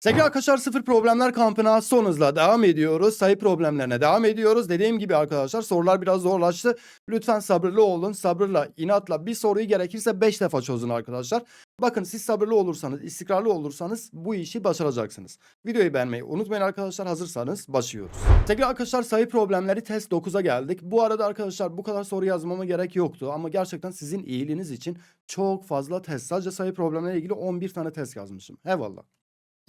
Sevgili arkadaşlar sıfır problemler kampına son hızla devam ediyoruz. Sayı problemlerine devam ediyoruz. Dediğim gibi arkadaşlar sorular biraz zorlaştı. Lütfen sabırlı olun. Sabırla, inatla bir soruyu gerekirse 5 defa çözün arkadaşlar. Bakın siz sabırlı olursanız, istikrarlı olursanız bu işi başaracaksınız. Videoyu beğenmeyi unutmayın arkadaşlar. Hazırsanız başlıyoruz. Sevgili arkadaşlar sayı problemleri test 9'a geldik. Bu arada arkadaşlar bu kadar soru yazmama gerek yoktu. Ama gerçekten sizin iyiliğiniz için çok fazla test. Sadece sayı problemleriyle ilgili 11 tane test yazmışım. Eyvallah.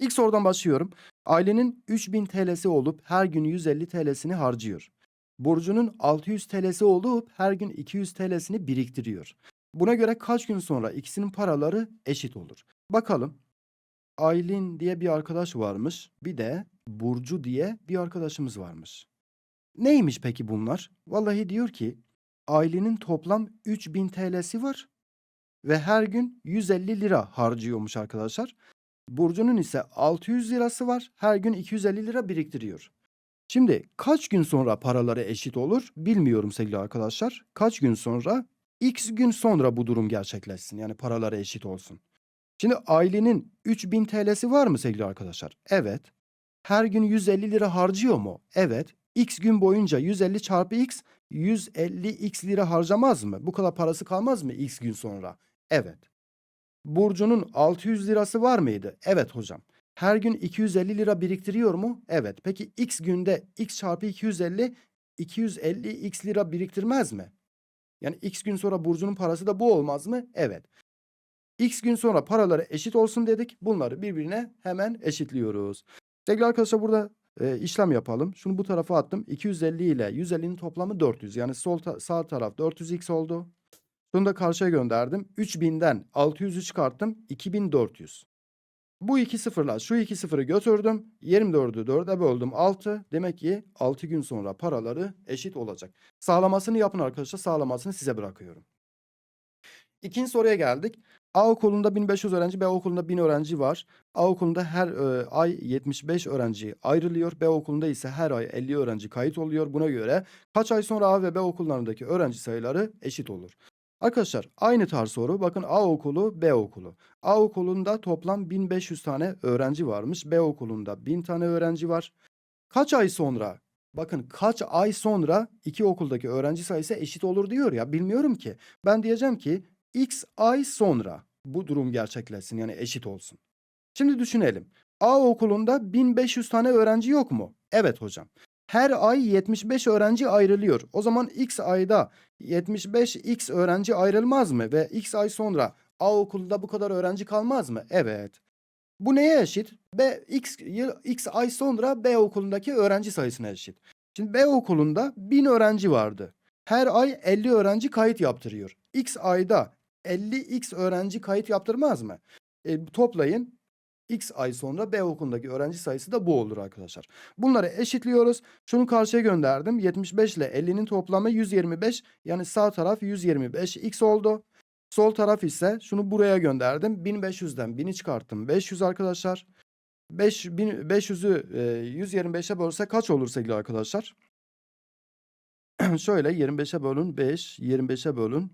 İlk sorudan başlıyorum. Ailenin 3000 TL'si olup her gün 150 TL'sini harcıyor. Burcu'nun 600 TL'si olup her gün 200 TL'sini biriktiriyor. Buna göre kaç gün sonra ikisinin paraları eşit olur? Bakalım. Aylin diye bir arkadaş varmış. Bir de Burcu diye bir arkadaşımız varmış. Neymiş peki bunlar? Vallahi diyor ki Aylin'in toplam 3000 TL'si var ve her gün 150 lira harcıyormuş arkadaşlar. Burcu'nun ise 600 lirası var. Her gün 250 lira biriktiriyor. Şimdi kaç gün sonra paraları eşit olur bilmiyorum sevgili arkadaşlar. Kaç gün sonra? X gün sonra bu durum gerçekleşsin. Yani paraları eşit olsun. Şimdi ailenin 3000 TL'si var mı sevgili arkadaşlar? Evet. Her gün 150 lira harcıyor mu? Evet. X gün boyunca 150 çarpı X 150 X lira harcamaz mı? Bu kadar parası kalmaz mı X gün sonra? Evet. Burcu'nun 600 lirası var mıydı? Evet hocam. Her gün 250 lira biriktiriyor mu? Evet. Peki X günde X çarpı 250 250 X lira biriktirmez mi? Yani X gün sonra Burcu'nun parası da bu olmaz mı? Evet. X gün sonra paraları eşit olsun dedik. Bunları birbirine hemen eşitliyoruz. Sevgili arkadaşlar burada e, işlem yapalım. Şunu bu tarafa attım. 250 ile 150'nin toplamı 400. Yani sol ta- sağ taraf 400x oldu. Bunu da karşıya gönderdim. 3000'den 600'ü çıkarttım. 2400. Bu iki sıfırla şu iki sıfırı götürdüm. 24'ü 4'e böldüm 6. Demek ki 6 gün sonra paraları eşit olacak. Sağlamasını yapın arkadaşlar. Sağlamasını size bırakıyorum. İkinci soruya geldik. A okulunda 1500 öğrenci, B okulunda 1000 öğrenci var. A okulunda her e, ay 75 öğrenci ayrılıyor. B okulunda ise her ay 50 öğrenci kayıt oluyor. Buna göre kaç ay sonra A ve B okullarındaki öğrenci sayıları eşit olur? Arkadaşlar aynı tarz soru. Bakın A okulu, B okulu. A okulunda toplam 1500 tane öğrenci varmış. B okulunda 1000 tane öğrenci var. Kaç ay sonra? Bakın kaç ay sonra iki okuldaki öğrenci sayısı eşit olur diyor ya. Bilmiyorum ki. Ben diyeceğim ki x ay sonra bu durum gerçekleşsin yani eşit olsun. Şimdi düşünelim. A okulunda 1500 tane öğrenci yok mu? Evet hocam. Her ay 75 öğrenci ayrılıyor. O zaman x ayda 75 x öğrenci ayrılmaz mı? Ve x ay sonra A okulunda bu kadar öğrenci kalmaz mı? Evet. Bu neye eşit? B x yıl x ay sonra B okulundaki öğrenci sayısına eşit. Şimdi B okulunda 1000 öğrenci vardı. Her ay 50 öğrenci kayıt yaptırıyor. X ayda 50x öğrenci kayıt yaptırmaz mı? E, toplayın. X ay sonra B okulundaki öğrenci sayısı da bu olur arkadaşlar. Bunları eşitliyoruz. Şunu karşıya gönderdim. 75 ile 50'nin toplamı 125. Yani sağ taraf 125 x oldu. Sol taraf ise şunu buraya gönderdim. 1500'den 1000'i çıkarttım. 500 arkadaşlar. 5 500'ü e, 125'e bölse kaç olur sevgili arkadaşlar? Şöyle 25'e bölün 5, 25'e bölün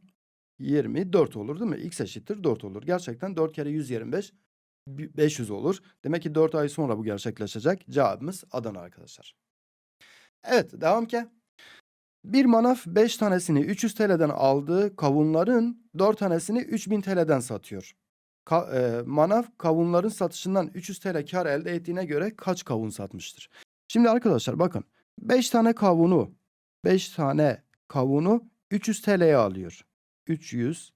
24 olur değil mi? X eşittir 4 olur. Gerçekten 4 kere 125 bi- 500 olur. Demek ki 4 ay sonra bu gerçekleşecek. Cevabımız Adana arkadaşlar. Evet devam ki. Bir manaf 5 tanesini 300 TL'den aldığı kavunların 4 tanesini 3000 TL'den satıyor. Ka- e, manav kavunların satışından 300 TL kar elde ettiğine göre kaç kavun satmıştır? Şimdi arkadaşlar bakın 5 tane kavunu 5 tane kavunu 300 TL'ye alıyor. 300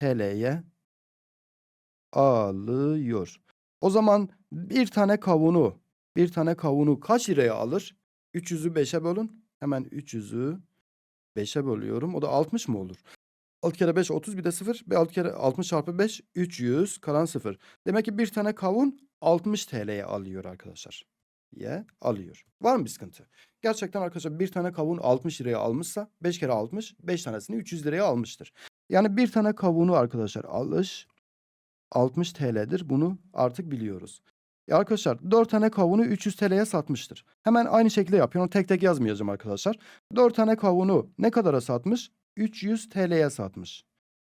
TL'ye alıyor. O zaman bir tane kavunu bir tane kavunu kaç liraya alır? 300'ü 5'e bölün. Hemen 300'ü 5'e bölüyorum. O da 60 mı olur? 6 kere 5 30 bir de 0. Bir 6 kere 60 çarpı 5 300 kalan 0. Demek ki bir tane kavun 60 TL'ye alıyor arkadaşlar. Ye alıyor. Var mı bir sıkıntı? Gerçekten arkadaşlar bir tane kavun 60 liraya almışsa 5 kere 60 5 tanesini 300 liraya almıştır. Yani bir tane kavunu arkadaşlar alış 60 TL'dir. Bunu artık biliyoruz. Ya arkadaşlar 4 tane kavunu 300 TL'ye satmıştır. Hemen aynı şekilde yapıyorum. Tek tek yazmayacağım arkadaşlar. 4 tane kavunu ne kadara satmış? 300 TL'ye satmış.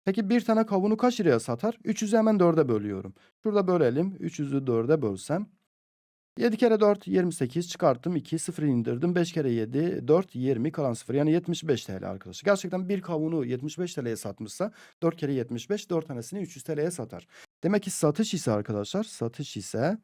Peki bir tane kavunu kaç liraya satar? 300'ü hemen 4'e bölüyorum. Şurada bölelim. 300'ü 4'e bölsem 7 kere 4 28 çıkarttım 2 0 indirdim 5 kere 7 4 20 kalan 0 yani 75 TL arkadaşlar. Gerçekten bir kavunu 75 TL'ye satmışsa 4 kere 75 4 tanesini 300 TL'ye satar. Demek ki satış ise arkadaşlar satış ise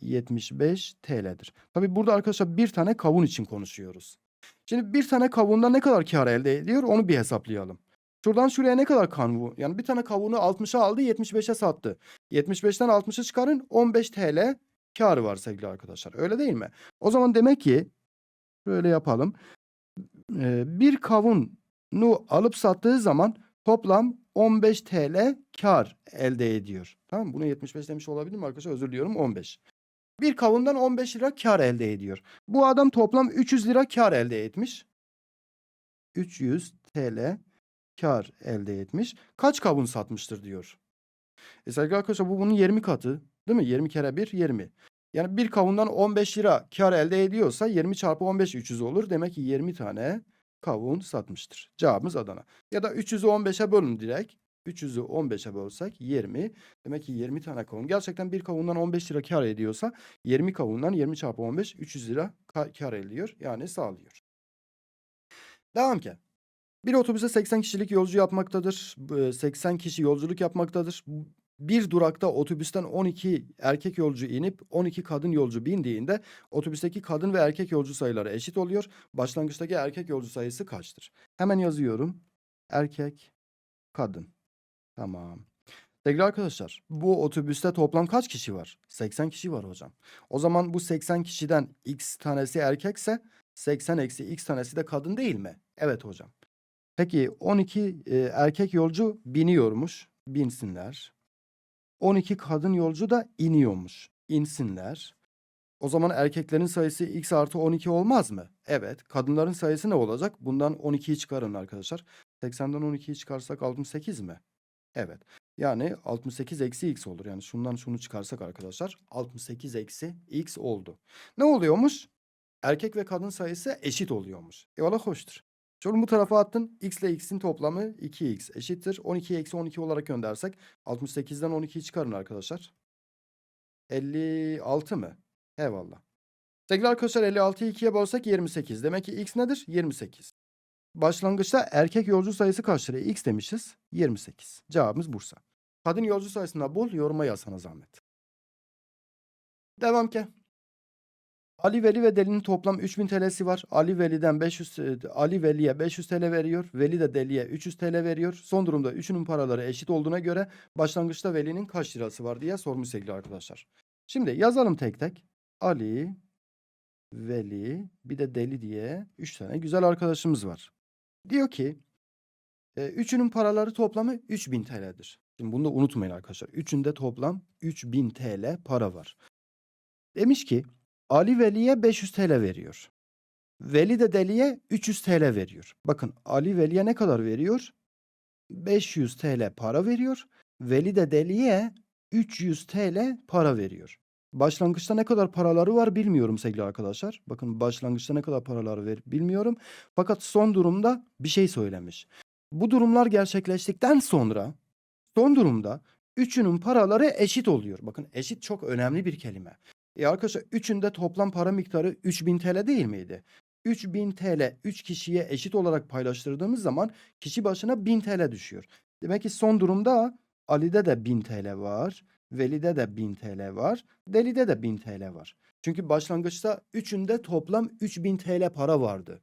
75 TL'dir. Tabi burada arkadaşlar bir tane kavun için konuşuyoruz. Şimdi bir tane kavundan ne kadar kar elde ediyor onu bir hesaplayalım. Şuradan şuraya ne kadar kavun? Yani bir tane kavunu 60'a aldı 75'e sattı. 75'ten 60'ı çıkarın 15 TL karı var sevgili arkadaşlar. Öyle değil mi? O zaman demek ki böyle yapalım. Bir kavunu alıp sattığı zaman toplam 15 TL kar elde ediyor. Tamam mı? Bunu 75 demiş olabilir mi arkadaşlar? Özür diliyorum 15. Bir kavundan 15 lira kar elde ediyor. Bu adam toplam 300 lira kar elde etmiş. 300 TL kar elde etmiş. Kaç kavun satmıştır diyor. E sevgili arkadaşlar bu bunun 20 katı. Değil mi? 20 kere 1 20. Yani bir kavundan 15 lira kar elde ediyorsa 20 çarpı 15 300 olur. Demek ki 20 tane kavun satmıştır. Cevabımız Adana. Ya da 300'ü 15'e bölün direkt. 300'ü 15'e bölsek 20. Demek ki 20 tane kavun. Gerçekten bir kavundan 15 lira kar ediyorsa 20 kavundan 20 çarpı 15 300 lira ka- kar ediyor. Yani sağlıyor. Devam ki. Bir otobüse 80 kişilik yolcu yapmaktadır. Bu, 80 kişi yolculuk yapmaktadır. Bir durakta otobüsten 12 erkek yolcu inip 12 kadın yolcu bindiğinde otobüsteki kadın ve erkek yolcu sayıları eşit oluyor. Başlangıçtaki erkek yolcu sayısı kaçtır? Hemen yazıyorum. Erkek, kadın. Tamam. Sevgili arkadaşlar, bu otobüste toplam kaç kişi var? 80 kişi var hocam. O zaman bu 80 kişiden x tanesi erkekse 80 eksi x tanesi de kadın değil mi? Evet hocam. Peki 12 e, erkek yolcu biniyormuş. Binsinler. 12 kadın yolcu da iniyormuş. İnsinler. O zaman erkeklerin sayısı x artı 12 olmaz mı? Evet. Kadınların sayısı ne olacak? Bundan 12'yi çıkarın arkadaşlar. 80'den 12'yi çıkarsak 68 mi? Evet. Yani 68 eksi x olur. Yani şundan şunu çıkarsak arkadaşlar 68 eksi x oldu. Ne oluyormuş? Erkek ve kadın sayısı eşit oluyormuş. Eyvallah hoştur. Şunu bu tarafa attın. X ile x'in toplamı 2x eşittir. 12 eksi 12 olarak göndersek 68'den 12'yi çıkarın arkadaşlar. 56 mı? Eyvallah. Sevgili arkadaşlar 56'yı 2'ye bölsek 28. Demek ki x nedir? 28. Başlangıçta erkek yolcu sayısı kaçtır? E, X demişiz. 28. Cevabımız Bursa. Kadın yolcu sayısında bul yoruma yazsana zahmet. Devam ki. Ali Veli ve Deli'nin toplam 3000 TL'si var. Ali Veli'den 500 e, Ali Veli'ye 500 TL veriyor. Veli de Deli'ye 300 TL veriyor. Son durumda üçünün paraları eşit olduğuna göre başlangıçta Veli'nin kaç lirası var diye sormuş sevgili arkadaşlar. Şimdi yazalım tek tek. Ali, Veli, bir de Deli diye 3 tane güzel arkadaşımız var. Diyor ki e, üçünün paraları toplamı 3000 TL'dir. Şimdi bunu da unutmayın arkadaşlar. Üçünde toplam 3000 TL para var. Demiş ki Ali Veli'ye 500 TL veriyor. Veli de Deli'ye 300 TL veriyor. Bakın Ali Veli'ye ne kadar veriyor? 500 TL para veriyor. Veli de Deli'ye 300 TL para veriyor. Başlangıçta ne kadar paraları var bilmiyorum sevgili arkadaşlar. Bakın başlangıçta ne kadar paraları var bilmiyorum. Fakat son durumda bir şey söylemiş. Bu durumlar gerçekleştikten sonra son durumda üçünün paraları eşit oluyor. Bakın eşit çok önemli bir kelime. E arkadaşlar üçünde toplam para miktarı 3000 TL değil miydi? 3000 TL 3 kişiye eşit olarak paylaştırdığımız zaman kişi başına 1000 TL düşüyor. Demek ki son durumda Ali'de de 1000 TL var. Veli'de de 1000 TL var. Deli'de de 1000 TL var. Çünkü başlangıçta üçünde toplam 3000 TL para vardı.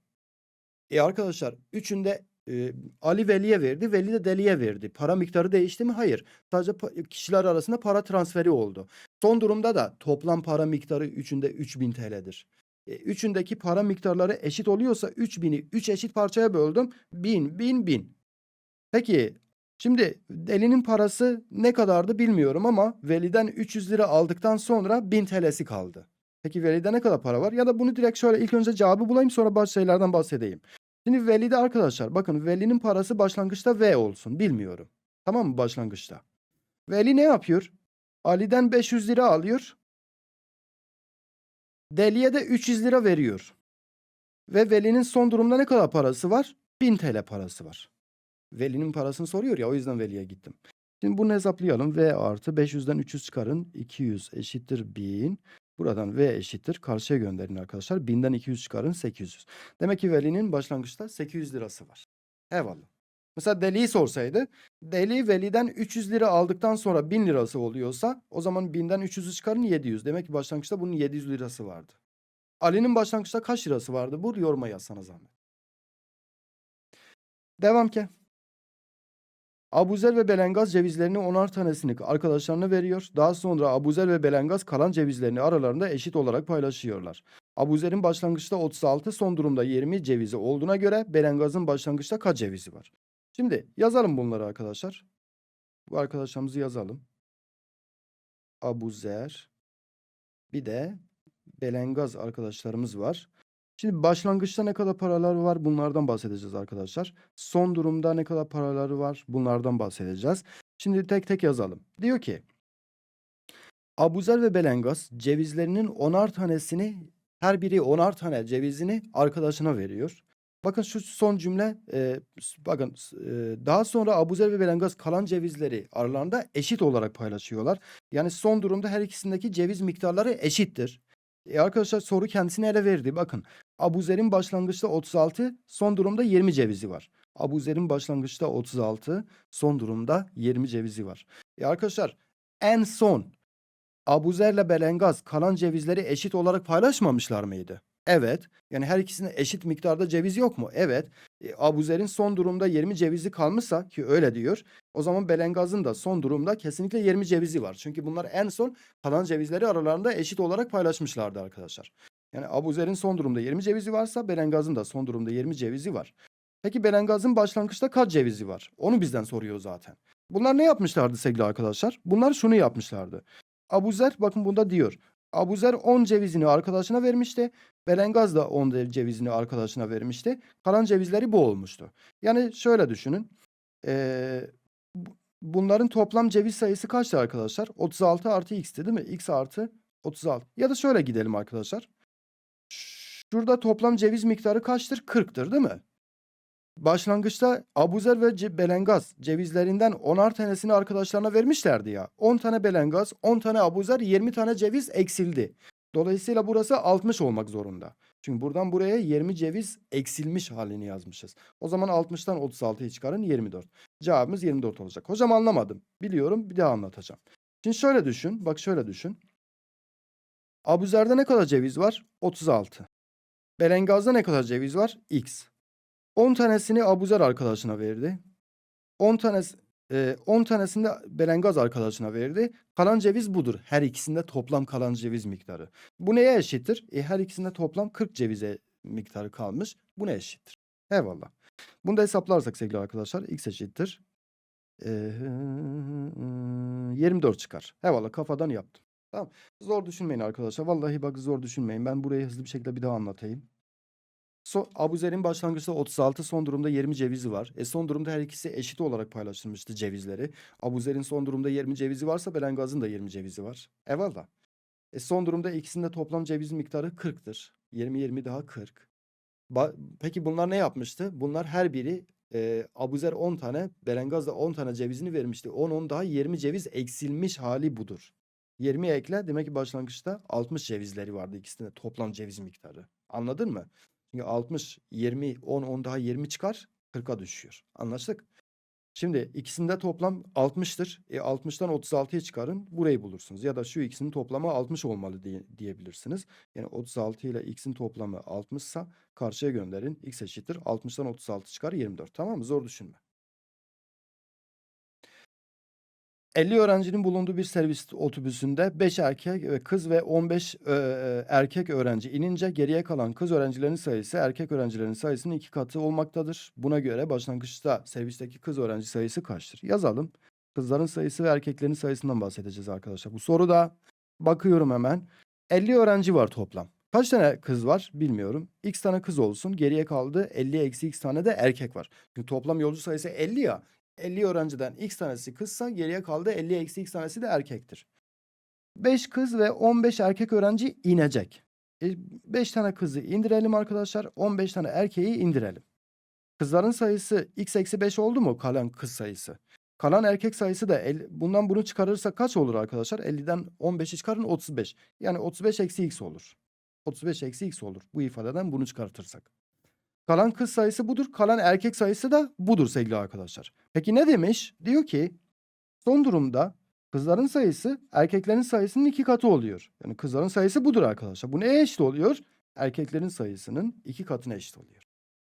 E arkadaşlar üçünde e, Ali Veli'ye verdi, Veli de Deli'ye verdi. Para miktarı değişti mi? Hayır. Sadece kişiler arasında para transferi oldu. Son durumda da toplam para miktarı üçünde 3000 TL'dir. E, üçündeki para miktarları eşit oluyorsa 3000'i 3 eşit parçaya böldüm. 1000, 1000, 1000. Peki şimdi Deli'nin parası ne kadardı bilmiyorum ama Veli'den 300 lira aldıktan sonra 1000 TL'si kaldı. Peki Veli'de ne kadar para var? Ya da bunu direkt şöyle ilk önce cevabı bulayım sonra bazı şeylerden bahsedeyim. Şimdi Veli'de arkadaşlar bakın Veli'nin parası başlangıçta V olsun bilmiyorum. Tamam mı başlangıçta? Veli ne yapıyor? Ali'den 500 lira alıyor. Deli'ye de 300 lira veriyor. Ve Veli'nin son durumda ne kadar parası var? 1000 TL parası var. Veli'nin parasını soruyor ya o yüzden Veli'ye gittim. Şimdi bunu hesaplayalım. V artı 500'den 300 çıkarın. 200 eşittir 1000. Buradan V eşittir. Karşıya gönderin arkadaşlar. 1000'den 200 çıkarın 800. Demek ki Veli'nin başlangıçta 800 lirası var. Eyvallah. Mesela Deli'yi sorsaydı Deli Veli'den 300 lira aldıktan sonra 1000 lirası oluyorsa o zaman 1000'den 300'ü çıkarın 700. Demek ki başlangıçta bunun 700 lirası vardı. Ali'nin başlangıçta kaç lirası vardı? Bu yoruma yazsana zahmet. Devam ki. Abuzer ve Belengaz cevizlerini onar tanesini arkadaşlarına veriyor. Daha sonra Abuzer ve Belengaz kalan cevizlerini aralarında eşit olarak paylaşıyorlar. Abuzer'in başlangıçta 36, son durumda 20 cevizi olduğuna göre Belengaz'ın başlangıçta kaç cevizi var? Şimdi yazalım bunları arkadaşlar. Bu arkadaşlarımızı yazalım. Abuzer bir de Belengaz arkadaşlarımız var. Şimdi başlangıçta ne kadar paraları var bunlardan bahsedeceğiz arkadaşlar. Son durumda ne kadar paraları var bunlardan bahsedeceğiz. Şimdi tek tek yazalım. Diyor ki Abuzer ve Belengaz cevizlerinin onar tanesini her biri onar tane cevizini arkadaşına veriyor. Bakın şu son cümle e, bakın e, daha sonra Abuzer ve Belengaz kalan cevizleri aralarında eşit olarak paylaşıyorlar. Yani son durumda her ikisindeki ceviz miktarları eşittir. E arkadaşlar soru kendisine ele verdi. Bakın Abuzer'in başlangıçta 36, son durumda 20 cevizi var. Abuzer'in başlangıçta 36, son durumda 20 cevizi var. E arkadaşlar en son Abuzer'le Belengaz kalan cevizleri eşit olarak paylaşmamışlar mıydı? Evet. Yani her ikisinde eşit miktarda ceviz yok mu? Evet. E, Abuzer'in son durumda 20 cevizi kalmışsa ki öyle diyor. O zaman Belengaz'ın da son durumda kesinlikle 20 cevizi var. Çünkü bunlar en son kalan cevizleri aralarında eşit olarak paylaşmışlardı arkadaşlar. Yani Abuzer'in son durumda 20 cevizi varsa Belengaz'ın da son durumda 20 cevizi var. Peki Belengaz'ın başlangıçta kaç cevizi var? Onu bizden soruyor zaten. Bunlar ne yapmışlardı sevgili arkadaşlar? Bunlar şunu yapmışlardı. Abuzer bakın bunda diyor. Abuzer 10 cevizini arkadaşına vermişti. Belengaz da 10 de- cevizini arkadaşına vermişti. Kalan cevizleri bu olmuştu. Yani şöyle düşünün. Ee, bu- bunların toplam ceviz sayısı kaçtı arkadaşlar? 36 artı x'ti değil mi? x artı 36. Ya da şöyle gidelim arkadaşlar. Şurada toplam ceviz miktarı kaçtır? 40'tır değil mi? Başlangıçta Abuzer ve Belengaz cevizlerinden 10'ar tanesini arkadaşlarına vermişlerdi ya. 10 tane Belengaz, 10 tane Abuzer, 20 tane ceviz eksildi. Dolayısıyla burası 60 olmak zorunda. Çünkü buradan buraya 20 ceviz eksilmiş halini yazmışız. O zaman 60'tan 36'yı çıkarın 24. Cevabımız 24 olacak. Hocam anlamadım. Biliyorum bir daha anlatacağım. Şimdi şöyle düşün. Bak şöyle düşün. Abuzer'de ne kadar ceviz var? 36. Belengaz'da ne kadar ceviz var? X. 10 tanesini Abuzer arkadaşına verdi. 10 tanesi e, 10 tanesini de Belengaz arkadaşına verdi. Kalan ceviz budur. Her ikisinde toplam kalan ceviz miktarı. Bu neye eşittir? E, her ikisinde toplam 40 cevize miktarı kalmış. Bu ne eşittir? Eyvallah. Bunu da hesaplarsak sevgili arkadaşlar x eşittir. E, 24 çıkar. Eyvallah kafadan yaptım. Tamam. Zor düşünmeyin arkadaşlar. Vallahi bak zor düşünmeyin. Ben burayı hızlı bir şekilde bir daha anlatayım. So, Abuzer'in başlangıçta 36, son durumda 20 cevizi var. E son durumda her ikisi eşit olarak paylaşılmıştı cevizleri. Abuzer'in son durumda 20 cevizi varsa Belengaz'ın da 20 cevizi var. Eyvallah. E son durumda ikisinde toplam ceviz miktarı 40'tır. 20 20 daha 40. Ba- Peki bunlar ne yapmıştı? Bunlar her biri e, Abuzer 10 tane, Belengaz da 10 tane cevizini vermişti. 10 10 daha 20 ceviz eksilmiş hali budur. 20 ekle demek ki başlangıçta 60 cevizleri vardı ikisinde toplam ceviz miktarı. Anladın mı? Çünkü 60, 20, 10, 10 daha 20 çıkar 40'a düşüyor. Anlaştık? Şimdi ikisinde toplam 60'tır. E 60'tan 36'ya çıkarın burayı bulursunuz. Ya da şu ikisinin toplamı 60 olmalı diye, diyebilirsiniz. Yani 36 ile x'in toplamı 60 ise karşıya gönderin. x eşittir. 60'tan 36 çıkar 24. Tamam mı? Zor düşünme. 50 öğrencinin bulunduğu bir servis otobüsünde 5 erkek ve kız ve 15 e, e, erkek öğrenci inince geriye kalan kız öğrencilerin sayısı erkek öğrencilerin sayısının iki katı olmaktadır. Buna göre başlangıçta servisteki kız öğrenci sayısı kaçtır? Yazalım. Kızların sayısı ve erkeklerin sayısından bahsedeceğiz arkadaşlar. Bu soruda bakıyorum hemen. 50 öğrenci var toplam. Kaç tane kız var bilmiyorum. X tane kız olsun. Geriye kaldı 50 eksi x tane de erkek var. Çünkü toplam yolcu sayısı 50 ya. 50 öğrenciden x tanesi kızsa geriye kaldı 50 eksi x tanesi de erkektir. 5 kız ve 15 erkek öğrenci inecek. 5 tane kızı indirelim arkadaşlar. 15 tane erkeği indirelim. Kızların sayısı x eksi 5 oldu mu kalan kız sayısı? Kalan erkek sayısı da el- bundan bunu çıkarırsak kaç olur arkadaşlar? 50'den 15'i çıkarın 35. Yani 35 eksi x olur. 35 eksi x olur. Bu ifadeden bunu çıkartırsak. Kalan kız sayısı budur. Kalan erkek sayısı da budur sevgili arkadaşlar. Peki ne demiş? Diyor ki son durumda kızların sayısı erkeklerin sayısının iki katı oluyor. Yani kızların sayısı budur arkadaşlar. Bu neye eşit oluyor? Erkeklerin sayısının iki katına eşit oluyor.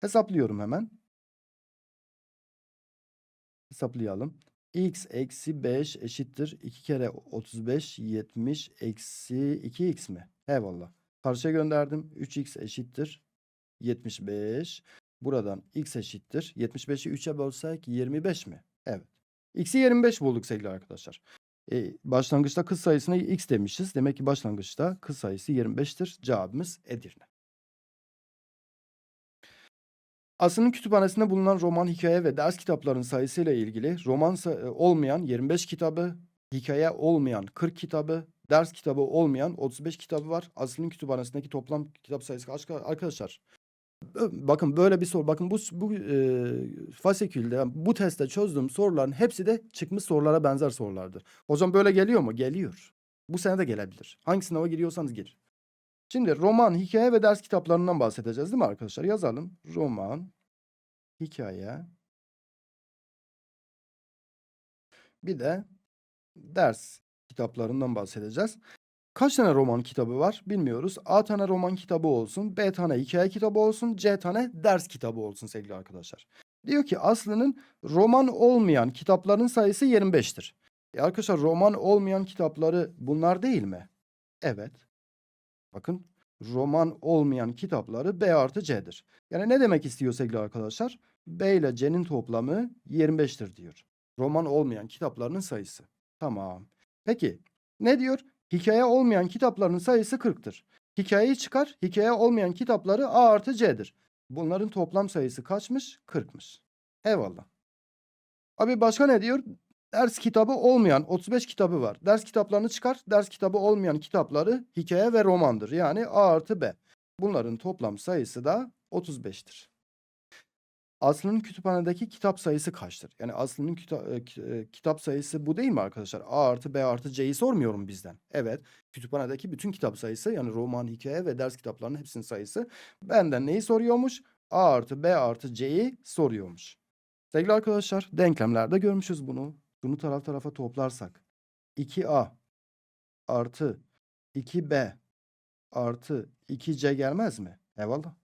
Hesaplıyorum hemen. Hesaplayalım. x eksi 5 eşittir 2 kere 35 70 eksi 2x mi? Eyvallah. Karşıya gönderdim. 3x eşittir 75. Buradan x eşittir. 75'i 3'e bölsek 25 mi? Evet. X'i 25 bulduk sevgili arkadaşlar. E, başlangıçta kız sayısına x demişiz. Demek ki başlangıçta kız sayısı 25'tir. Cevabımız Edirne. Aslı'nın kütüphanesinde bulunan roman, hikaye ve ders kitaplarının sayısıyla ilgili roman e, olmayan 25 kitabı, hikaye olmayan 40 kitabı, ders kitabı olmayan 35 kitabı var. Aslı'nın kütüphanesindeki toplam kitap sayısı kaç arkadaşlar? Bakın böyle bir soru. Bakın bu bu e, fasikülde bu testte çözdüğüm soruların hepsi de çıkmış sorulara benzer sorulardır. Hocam böyle geliyor mu? Geliyor. Bu sene de gelebilir. Hangi sınava giriyorsanız gir. Şimdi roman, hikaye ve ders kitaplarından bahsedeceğiz değil mi arkadaşlar? Yazalım. Roman, hikaye, bir de ders kitaplarından bahsedeceğiz. Kaç tane roman kitabı var bilmiyoruz. A tane roman kitabı olsun, B tane hikaye kitabı olsun, C tane ders kitabı olsun sevgili arkadaşlar. Diyor ki Aslı'nın roman olmayan kitapların sayısı 25'tir. E arkadaşlar roman olmayan kitapları bunlar değil mi? Evet. Bakın roman olmayan kitapları B artı C'dir. Yani ne demek istiyor sevgili arkadaşlar? B ile C'nin toplamı 25'tir diyor. Roman olmayan kitaplarının sayısı. Tamam. Peki ne diyor? Hikaye olmayan kitapların sayısı 40'tır. Hikayeyi çıkar. Hikaye olmayan kitapları A artı C'dir. Bunların toplam sayısı kaçmış? 40'mış. Eyvallah. Abi başka ne diyor? Ders kitabı olmayan 35 kitabı var. Ders kitaplarını çıkar. Ders kitabı olmayan kitapları hikaye ve romandır. Yani A artı B. Bunların toplam sayısı da 35'tir. Aslı'nın kütüphanedeki kitap sayısı kaçtır? Yani Aslı'nın kita- e, e, kitap sayısı bu değil mi arkadaşlar? A artı B artı C'yi sormuyorum bizden. Evet. Kütüphanedeki bütün kitap sayısı yani roman, hikaye ve ders kitaplarının hepsinin sayısı. Benden neyi soruyormuş? A artı B artı C'yi soruyormuş. Sevgili arkadaşlar denklemlerde görmüşüz bunu. Bunu taraf tarafa toplarsak 2A artı 2B artı 2C gelmez mi? Eyvallah.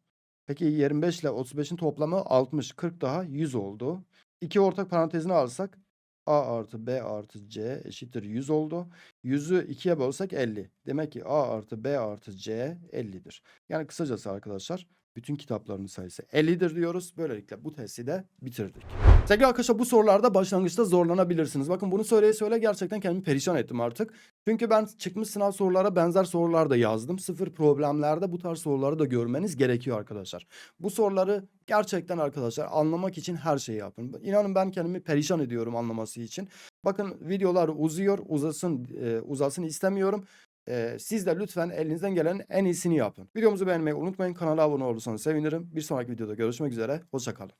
Peki 25 ile 35'in toplamı 60, 40 daha 100 oldu. İki ortak parantezini alsak A artı B artı C eşittir 100 oldu. 100'ü 2'ye bölsek 50. Demek ki A artı B artı C 50'dir. Yani kısacası arkadaşlar bütün kitapların sayısı 50'dir diyoruz. Böylelikle bu testi de bitirdik. Sevgili arkadaşlar bu sorularda başlangıçta zorlanabilirsiniz. Bakın bunu söyleye söyle gerçekten kendimi perişan ettim artık. Çünkü ben çıkmış sınav sorulara benzer sorular da yazdım. Sıfır problemlerde bu tarz soruları da görmeniz gerekiyor arkadaşlar. Bu soruları gerçekten arkadaşlar anlamak için her şeyi yapın. İnanın ben kendimi perişan ediyorum anlaması için. Bakın videolar uzuyor, uzasın, e, uzasın istemiyorum. E, siz de lütfen elinizden gelen en iyisini yapın. Videomuzu beğenmeyi unutmayın. Kanala abone olursanız sevinirim. Bir sonraki videoda görüşmek üzere. Hoşçakalın.